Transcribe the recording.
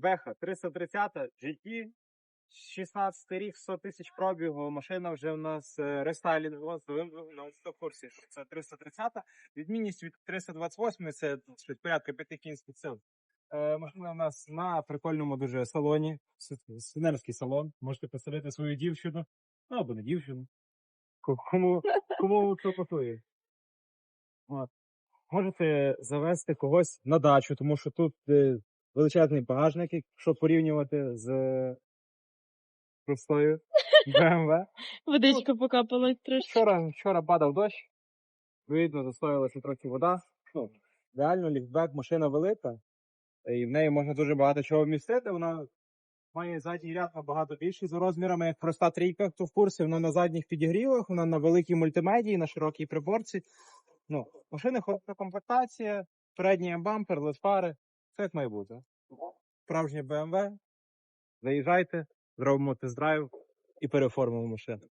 Беха 330 GT, 16 рік, 100 тисяч пробігу. Машина вже в нас е, рестайлінгова, з двигуном, 100 курсів. що Це 330. Відмінність від 328 це щось порядка 5 кінських сил. Е, машина в нас на прикольному дуже салоні. с- Свинерський салон. Можете посадити свою дівчину. Ну, або не дівчину. Кому, кому що пасує. Можете завести когось на дачу, тому що тут е, величезний багажник, якщо порівнювати з простою BMW. Водичка покапала трошки. Вчора, вчора падав дощ, видно, застоялася трохи вода. Ну, реально ліфтбек, машина велика, і в неї можна дуже багато чого вмістити. Вона має задній ряд набагато більший за розмірами, як проста трійка, хто в курсі, вона на задніх підігрівах, вона на великій мультимедії, на широкій приборці. Ну, машини хороша комплектація, передній бампер, лед-фари, все як має бути. Справжнє BMW. Заїжджайте, зробимо тест-драйв і переформимо машину.